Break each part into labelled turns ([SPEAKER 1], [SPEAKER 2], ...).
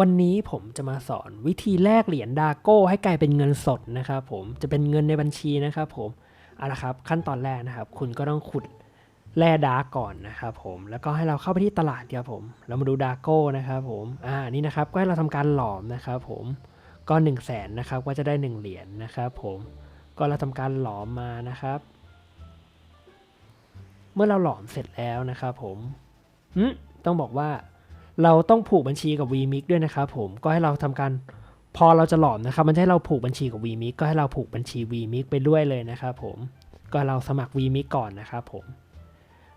[SPEAKER 1] วันนี้ผมจะมาสอนวิธีแลกเหรียญดาโก้ให้กลายเป็นเงินสดนะครับผมจะเป็นเงินในบัญชีนะครับผมเอาละครับขั้นตอนแรกนะครับ คุณก็ต้องขุดแร่ดารก่อนนะครับผมแล้วก็ให้เราเข้าไปที่ตลาดครับผมเรามาดูดาโก้นะครับผมอ่านี่นะครับก็ให้เราทำการหลอมนะครับผมก็1นึ่งแสนนะครับก็จะได้ 1 เหรียญนะครับผมก็เราทำการหลอมมานะครับ เมื่อเราหลอมเสร็จแล้วนะครับผมต้องบอกว่า เราต้องผูกบัญชีกับ VMix ด้วยนะครับผมก็ให้เราทำการพอเราจะหลอมนะครับมันจะให้เราผูกบัญชีกับ VMix ก็ให้เราผูกบัญชี VMix ไปด้วยเลยนะครับผมก็เราสมัคร VMix ก่อนนะครับผม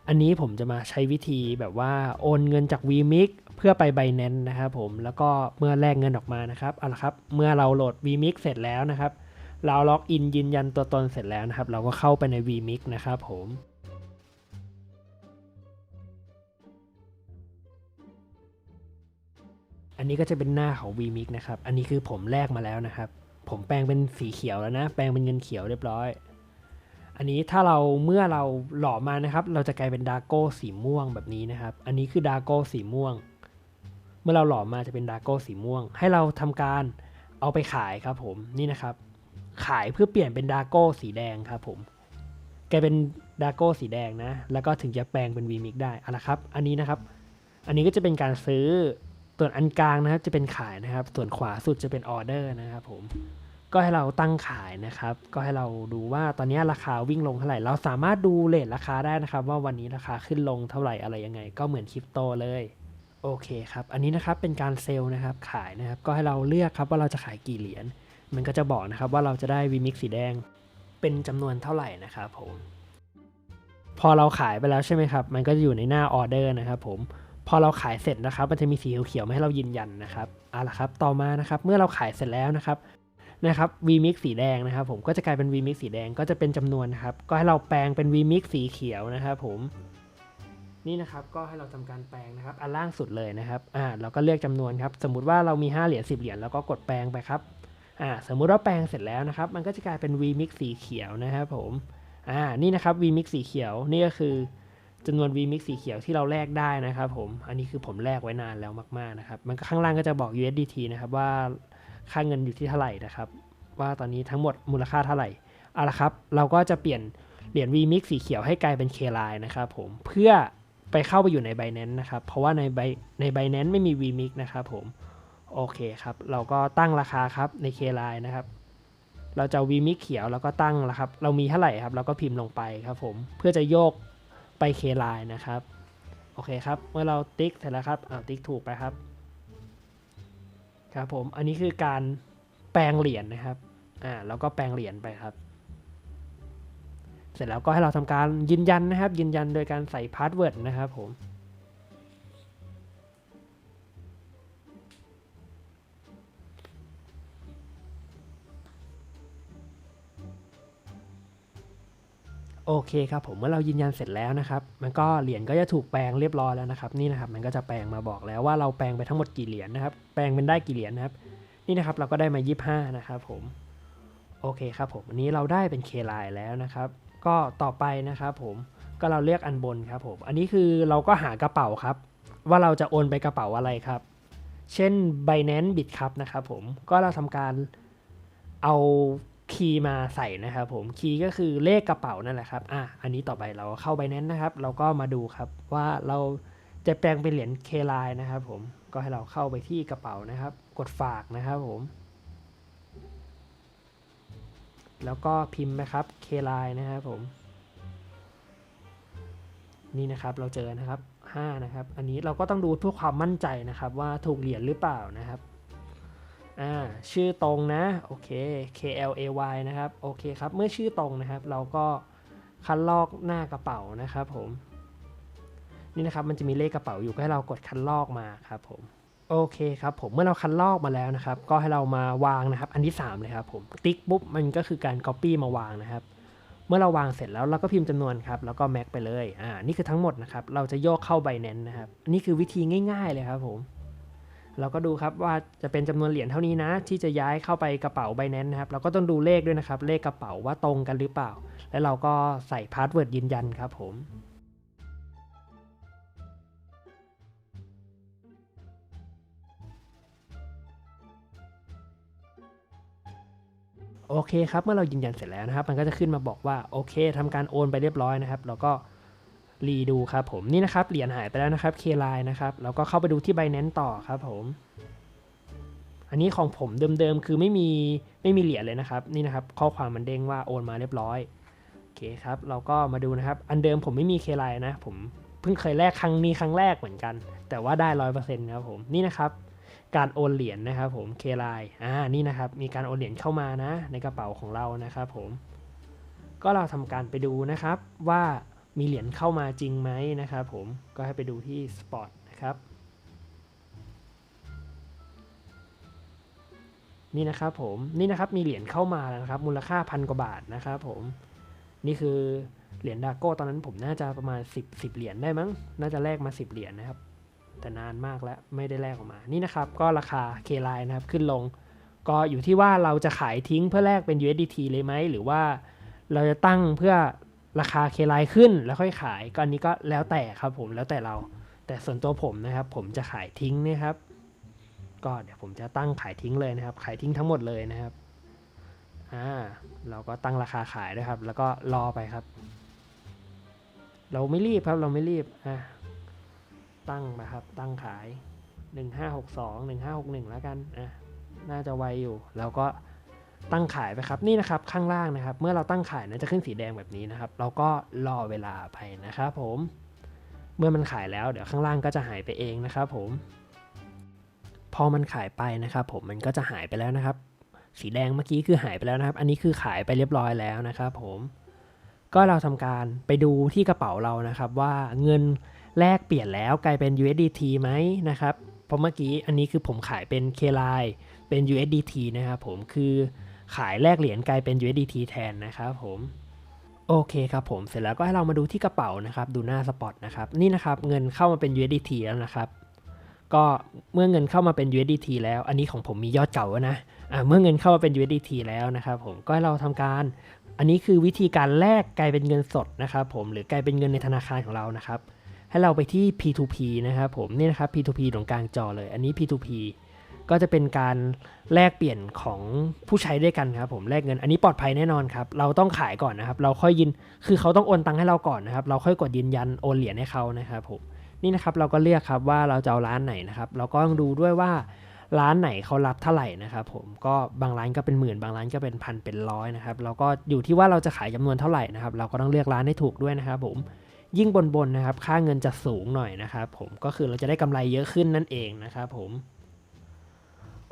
[SPEAKER 1] อันนี้ผมจะมาใช้วิธีแบบว่าโอนเงินจาก VMix เพื่อไป Binance นะครับผมแล้วก็เมื่อแลกเงินออกมานะครับเอาละครับเมื่อเราโหลด VMix เสร็จแล้วนะครับเราล็อกอินยืนยันตัวตนเสร็จแล้วนะครับ เราก็เข้าไปใน VMix นะครับผม อันนี้ก็จะเป็นหน้าของ VMix นะครับ อันนี้คือผมแลกมาแล้วนะครับ ผมแปลงเป็นสีเขียวแล้วนะ แปลงเป็นเงินเขียวเรียบร้อย อันนี้ถ้าเราเมื่อเราหล่อมานะครับ เราจะกลายเป็นดาโก้สีม่วงแบบนี้นะครับ อันนี้คือดาโก้สีม่วง เมื่อเราหล่อมาจะเป็นดาโก้สีม่วง ให้เราทำการเอาไปขายครับผม นี่นะครับ ขายเพื่อเปลี่ยนเป็นดาโก้สีแดงครับผมกลายเป็นดาโก้สีแดงนะ แล้วก็ถึงจะแปลงเป็น VMix ได้อาละครับ อันนี้นะครับ อันนี้ก็จะเป็นการซื้อ ส่วนอันกลางนะครับจะเป็นขายนะครับ ส่วนขวาสุดจะเป็นออเดอร์นะครับผมก็ให้เราตั้งขายนะครับ ก็ให้เราดูว่าตอนนี้ราคาวิ่งลงเท่าไหร่ เราสามารถดูเลทราคาได้นะครับ ว่าวันนี้ราคาขึ้นลงเท่าไหร่อะไรยังไง ก็เหมือนคริปโตเลยโอเคครับอันนี้นะครับเป็นการเซลล์นะครับขายนะครับ ก็ให้เราเลือกครับว่าเราจะขายกี่เหรียญมันก็จะบอกนะครับว่าเราจะได้วีมิกสีแดง เป็นจำนวนเท่าไหร่นะครับผมพอเราขายไปแล้วใช่ไหมครับ มันก็จะอยู่ในหน้าออเดอร์นะครับผม พอเราขายเสร็จนะครับ มันจะมีสีเขียวๆมาให้เรายืนยันนะครับเอาละครับ ต่อมานะครับ เมื่อเราขายเสร็จแล้วนะครับนะครับ VMix สีแดงนะครับ ผมก็จะกลายเป็น VMix สีแดงก็จะเป็นจำนวนนะครับ ก็ให้เราแปลงเป็น VMix สีเขียวนะครับผมนี่นะครับก็ให้เราทำการแปลงนะครับ อันล่างสุดเลยนะครับอ่าเราก็เลือกจำนวนครับ สมมุติว่าเรามี 5 เหรียญ10 เหรียญแล้วก็กดแปลงไปครับอ่าสมมุติว่าแปลงเสร็จแล้วนะครับ มันก็จะกลายเป็น VMix สีเขียวนะครับผมอ่านี่นะครับ VMix สีเขียวนี่ก็คือ จำนวน VMix สีเขียวที่เราแลกได้นะครับผม อันนี้คือผมแลกไว้นานแล้วมากๆนะครับ มันก็ข้างล่างก็จะบอก USDT นะครับว่าค่าเงินอยู่ที่เท่าไหร่นะครับ ว่าตอนนี้ทั้งหมดมูลค่าเท่าไหร่ เอาละครับ เราก็จะเปลี่ยนเหรียญ VMix สีเขียวให้กลายเป็น K-Line นะครับผม เพื่อไปเข้าไปอยู่ใน Binance นะครับ เพราะว่าในใบใน Binance ไม่มี VMix นะครับผม โอเคครับ เราก็ตั้งราคาครับใน K-Line นะครับเราจะ VMix เขียวแล้วก็ตั้งแล้วครับ เรามีเท่าไหร่ครับ เราก็พิมพ์ลงไปครับผม เพื่อจะโยก ไปเคไลน์นะครับ โอเคครับ เมื่อเราติ๊กเสร็จแล้วครับเอาติ๊กถูกไปครับ ครับผม อันนี้คือการแปลงเหรียญนะครับ อ่า แล้วก็แปลงเหรียญไปครับ เสร็จแล้วก็ให้เราทำการยืนยันนะครับ ยืนยันโดยการใส่พาสเวิร์ดนะครับผม เคครับผมเมื่อเรายืนยันเสร็จแล้วนะครับ มันก็เหรียญก็จะถูกแปลงเรียบร้อยแล้วนะครับ นี่นะครับมันก็จะแปลงมาบอกแล้วว่าเราแปลงไปทั้งหมดกี่เหรียญนะครับ แปลงเป็นได้กี่เหรียญนะครับ นี่นะครับเราก็ได้มา 25 นะครับผม โอเคครับผมอันนี้เราได้เป็น K line แล้วนะครับ ก็ต่อไปนะครับผมก็เราเลือกอันบนครับผม อันนี้คือเราก็หากระเป๋าครับ ว่าเราจะโอนไปกระเป๋าอะไรครับ เช่น Binance Bit ครับนะครับผม ก็เราทำการเอา คีย์มาใส่นะครับผมคีย์ก็คือเลขกระเป๋านั่นแหละครับอะอันนี้ต่อไปเราเข้า Binance นะครับ เราก็มาดูครับว่าเราจะแปลงเป็นเหรียญ K line นะครับผมก็ให้เราเข้าไปที่กระเป๋านะครับ กดฝากนะครับผม แล้วก็พิมพ์นะครับ K line นะครับผม นี่นะครับเราเจอนะครับ5นะครับ อันนี้เราก็ต้องดูเพื่อความมั่นใจนะครับ ว่าถูกเหรียญหรือเปล่านะครับ อ่าชื่อตรงนะโอเค K L A Y นะครับโอเคครับเมื่อชื่อตรงนะครับ เราก็คัดลอกหน้ากระเป๋านะครับผมนี่นะครับมันจะมีเลขกระเป๋าอยู่ก็ให้เรากดคัดลอกมาครับผมโอเคครับผมเมื่อเราคัดลอกมาแล้วนะครับ ก็ให้เรามาวางนะครับ อันที่3เลยครับผมติ๊กปุ๊บมันก็คือการ Copy มาวางนะครับ เมื่อเราวางเสร็จแล้วเราก็พิมพ์จำนวนครับแล้วก็แม็กไปเลยอ่านี่คือทั้งหมดนะครับเราจะโยกเข้า Binance นะครับนี่คือวิธีง่าย ๆเลยครับผม เราก็ดูครับว่าจะเป็นจำนวนเหรียญเท่านี้นะ ที่จะย้ายเข้าไปกระเป๋าใบนั้นนะครับ เราก็ต้องดูเลขด้วยนะครับ เลขกระเป๋าว่าตรงกันหรือเปล่า แล้วเราก็ใส่พาสเวิร์ดยืนยันครับผมโอเคครับ เมื่อเรายืนยันเสร็จแล้วนะครับ มันก็จะขึ้นมาบอกว่าโอเค ทำการโอนไปเรียบร้อยนะครับ เราก็ รีดูครับผมนี่นะครับเหรียญหายไปแล้วนะครับ K-Line นะครับแล้วก็เข้าไปดูที่ Binance ต่อครับผม อันนี้ของผมเดิมๆคือไม่มีไม่มีเหรียญเลยนะครับนี่นะครับข้อความมันเด้งว่าโอนมาเรียบร้อยโอเคครับเราก็มาดูนะครับอันเดิมผมไม่มี K-Line นะ ผมเพิ่งเคยแลกครั้งนี้ครั้งแรกเหมือนกัน แต่ว่าได้ร้อยเปอร์เซ็นต์ครับผมนี่นะครับการโอนเหรียญนะครับผม K-Line อ่านี่นะครับมีการโอนเหรียญเข้ามานะ ในกระเป๋าของเรานะครับผมก็เราทำการไปดูนะครับว่า มีเหรียญเข้ามาจริงไหมนะครับผมก็ให้ไปดูที่ Spot นะครับนี่นะครับผมนี่นะครับมีเหรียญเข้ามาแล้วนะครับมูลค่าพันกว่าบาทนะครับผมนี่คือเหรียญดาโก้ตอนนั้นผมน่าจะประมาณ 10 10เหรียญได้มั้งน่าจะแลกมา 10 เหรียญนะครับ แต่นานมากแล้วไม่ได้แลกออกมานี่นะครับ ก็ราคา K-Line นะครับขึ้นลง ก็อยู่ที่ว่าเราจะขายทิ้งเพื่อแลกเป็น USDT เลยไหมหรือว่าเราจะตั้งเพื่อ ราคา K-Line ขึ้นแล้วค่อยขายก็อันนี้ก็แล้วแต่ครับผมแล้วแต่เรา แต่ส่วนตัวผมนะครับ ผมจะขายทิ้งนะครับ ก็เดี๋ยวผมจะตั้งขายทิ้งเลยนะครับ ขายทิ้งทั้งหมดเลยนะครับอ่าเราก็ตั้งราคาขายด้วยครับ แล้วก็รอไปครับ เราไม่รีบครับเราไม่รีบอะตั้งมาครับ ตั้งขาย 1562 1561 แล้วกันอะน่าจะไวอยู่ แล้วก็ ตั้งขายไปครับนี่นะครับข้างล่างนะครับ เมื่อเราตั้งขายนะจะขึ้นสีแดงแบบนี้นะครับ เราก็รอเวลาไปนะครับผม เมื่อมันขายแล้วเดี๋ยวข้างล่างก็จะหายไปเองนะครับผม พอมันขายไปนะครับผมมันก็จะหายไปแล้วนะครับ สีแดงเมื่อกี้คือหายไปแล้วนะครับ อันนี้คือขายไปเรียบร้อยแล้วนะครับผมก็เราทำการไปดูที่กระเป๋าเรานะครับ ว่าเงินแลกเปลี่ยนแล้วกลายเป็น USDT ไหมนะครับเพราะเมื่อกี้อันนี้คือผมขายเป็น K-Line เป็น USDT นะครับผมคือ ขายแลกเหรียญกลายเป็น USDT แทนนะครับผมโอเคครับผมเสร็จแล้วก็ให้เรามาดูที่กระเป๋านะครับดูหน้าสปอตนะครับนี่นะครับเงินเข้ามาเป็น USDT แล้วนะครับก็เมื่อเงินเข้ามาเป็น USDT แล้ว อันนี้ของผมมียอดเก่าแล้วนะอ่าเมื่อเงินเข้ามาเป็น USDT แล้วนะครับผมก็ให้เราทำการ อันนี้คือวิธีการแลกกลายเป็นเงินสดนะครับผมหรือกลายเป็นเงินในธนาคารของเรานะครับให้เราไปที่ P2P นะครับผมนี่นะครับ P2P ตรงกลางจอเลย อันนี้ P2P ก็จะเป็นการแลกเปลี่ยนของผู้ใช้ด้วยกันครับผมแลกเงินอันนี้ปลอดภัยแน่นอนครับเราต้องขายก่อนนะครับ เราค่อยยินคือเขาต้องโอนตังค์ให้เราก่อนนะครับ เราค่อยกดยืนยันโอนเหรียญให้เขานะครับผมนี่นะครับเราก็เลือกครับว่าเราจะเอาร้านไหนนะครับ เราก็ต้องดูด้วยว่าร้านไหนเขารับเท่าไหร่นะครับผมก็บางร้านก็เป็นหมื่น บางร้านก็เป็นพันเป็นร้อยนะครับเราก็อยู่ที่ว่าเราจะขายจำนวนเท่าไหร่นะครับ เราก็ต้องเลือกร้านให้ถูกด้วยนะครับผมยิ่งบนบนๆนะครับ ค่าเงินจะสูงหน่อยนะครับผมก็คือเราจะได้กำไรเยอะขึ้นนั่นเองนะครับผม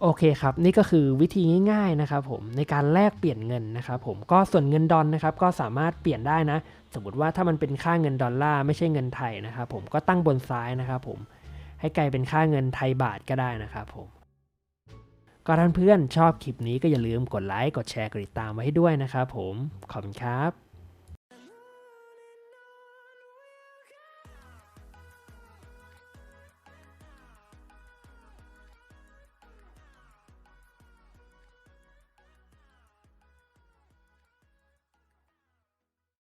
[SPEAKER 1] โอเคครับ นี่ก็คือวิธีง่ายๆนะครับผมในการแลกเปลี่ยนเงินนะครับผมก็ส่วนเงินดอลนะครับก็สามารถเปลี่ยนได้นะ สมมติว่าถ้ามันเป็นค่าเงินดอลลาร์ไม่ใช่เงินไทยนะครับผมก็ตั้งบนซ้ายนะครับผมให้กลายเป็นค่าเงินไทยบาทก็ได้นะครับผมก็ท่านเพื่อนชอบคลิปนี้ก็อย่าลืมกดไลค์กดแชร์กดติดตามไว้ให้ด้วยนะครับผมขอบคุณครับ